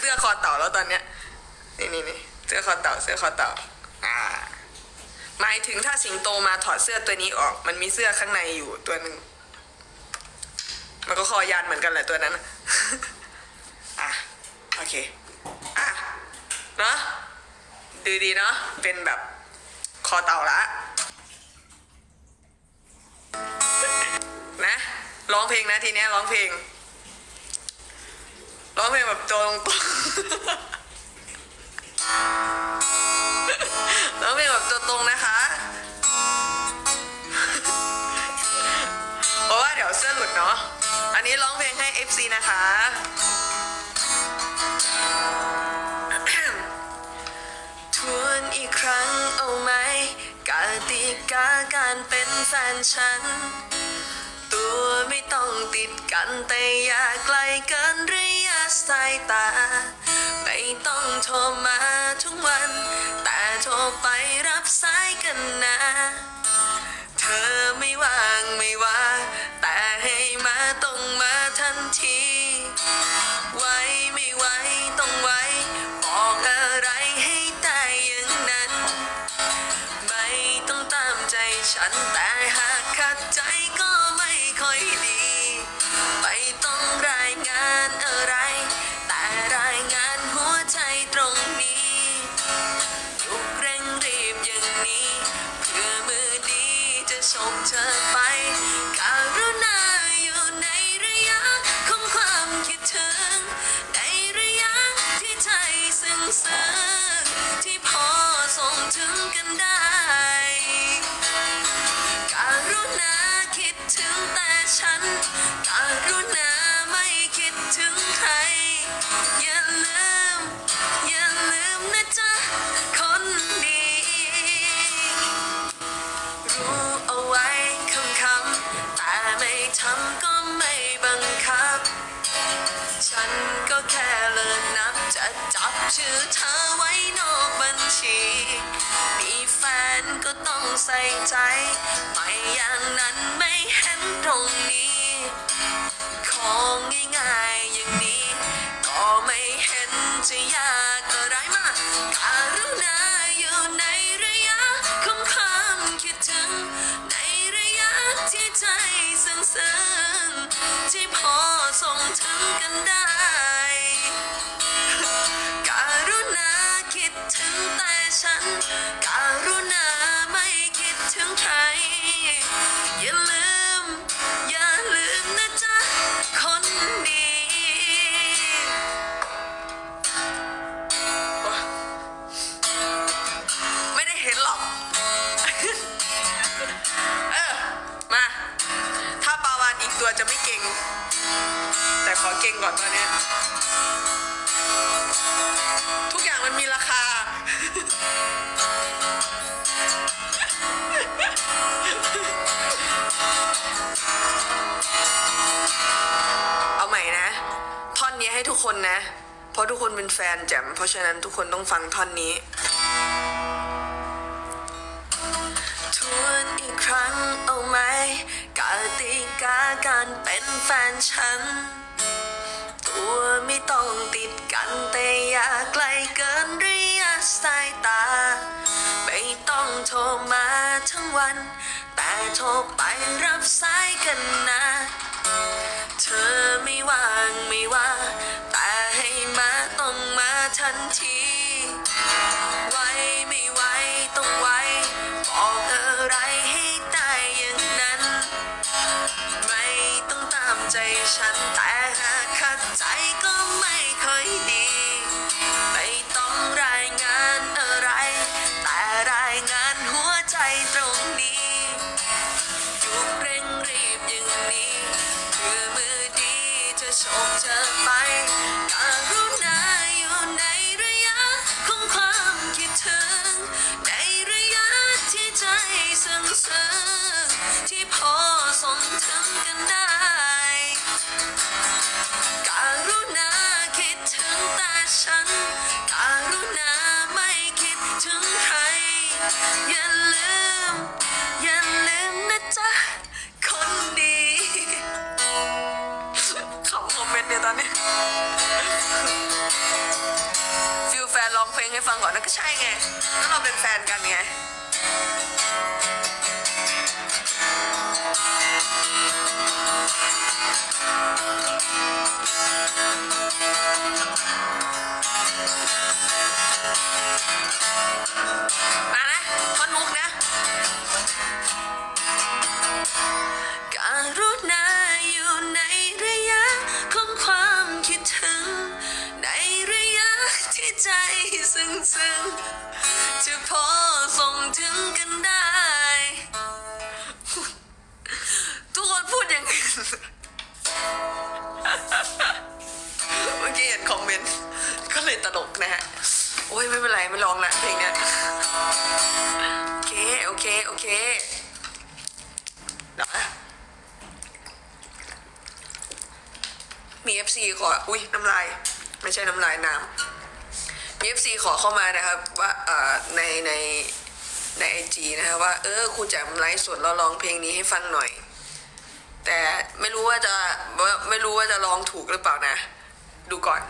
เสื้อคอเต่าแล้วตอนเนี้ยนี่นี่นี่เสื้อคอเต่าเสื้อคอเต่าอ่าหมายถึงถ้าสิงโตมาถอดเสื้อตัวนี้ออก มันมีเสื้อข้างในอยู่ตัวหนึ่งมันก็คอยานเหมือนกันแหละตัวนั้นนะอะโอเคอะเนอะดูดีเนาะเป็นแบบคอเต่าละนะร้องเพลงนะทีเนี้ยร้องเพลง ร้องเพลงแบบตัวตรงร้องเพลงแบบตัวตรงนะคะเพราะว่าเดี๋ยวเสื้อหลุดเนาะ อันนี้ร้องเพลงให้ FC นะคะ ทวนอีกครั้งเอาไหมกติกาการเป็นแฟนฉัน ตัวไม่ต้องติดกันแต่อย่าไกลเกินระยะสายตา ไม่ต้องโทรมาทุกวัน แต่โทรไปรับสายกันนะ เธอไม่ว่างไม่ว่า แต่ให้มาต้องมาทันที ไว้ไม่ไว้ต้องไว้ บอกอะไรให้ได้อย่างนั้น ไม่ต้องตามใจฉันแต่หากขัดใจก็ไม่ ค่อยดี ไม่ต้องรายงานอะไร แต่รายงานหัวใจตรงนี้ยุกเร่งรีบอย่างนี้ เพื่อมือดีจะส่งเธอไปการุณาอยู่ในระยะของความคิดถึง ในระยะที่ใจซึ้งซึ้งที่พอส่งถึงกันได้ ฉันกรุณาไม่คิดถึงใคร อย่าลืม อย่าลืมนะจ๊ะ คนดี รู้เอาไว้คำคำแต่ไม่ทำก็ไม่บังคับ ฉันก็แค่เลิกนับ จะจับชื่อเธอไว้นอกบัญชี มีแฟนก็ต้องใส่ใจ ไม่อย่างนั้นไม่เห็น ตรงนี้ ของง่ายๆอย่างนี้ ก็ไม่เห็นจะยากอะไรมากการุณาอยู่ในระยะของความคิดถึง ในระยะที่ใจสั่งๆที่พอ แต่ขอเก่งก่อนตอนนี้ ทุกอย่างมันมีราคา เอาใหม่นะ ท่อนนี้ให้ทุกคนนะ เพราะทุกคนเป็นแฟนแจมเพราะฉะนั้นทุกคนต้องฟังท่อนนี้ทวนอีกครั้งเอาไหม กติกาการเป็นแฟนฉัน ตัวไม่ต้องติดกันแต่อย่าไกลเกินระยะสายตา ไม่ต้องโทรมาทั้งวัน แต่โทรไปรับสายกันนะ ใจฉันแต่หากขัดใจก็ไม่ค่อยดี ไม่ต้องรายงานอะไร แต่รายงานหัวใจตรงนี้ยุกเร่งรีบอย่างนี้เพื่อมือดีจะโชคเธอไปการุณาอยู่ในระยะของความคิดถึง ในระยะที่ใจซึ้งซึ้งที่พอส่งถึงกันได้ ให้ฟังก่อนนะก็ใช่ไงแล้วเราเป็นแฟนกันไง ใจซึ้งซึ้งๆจะพอส่งถึงกันได้ ทุกคนพูดอย่างอื่นเมื่อกี้เห็นคอมเมนต์ ก็เลยตลกนะฮะ โอ้ยไม่เป็นไร ไม่ร้องละเพลงเนี้ยโอเค โอเค โอเคเดี๋ยวนะมี FC ขออุ้ยน้ำลาย ไม่ใช่น้ำลายน้ำ FC ขอเข้ามานะครับว่าในในในไอจีนะครับว่า เออคุณแจมไลฟ์สดแล้วร้องเพลงนี้ให้ฟังหน่อย แต่ไม่รู้ว่าจะว่าไม่รู้ว่าจะร้องถูกหรือเปล่านะ ดูก่อน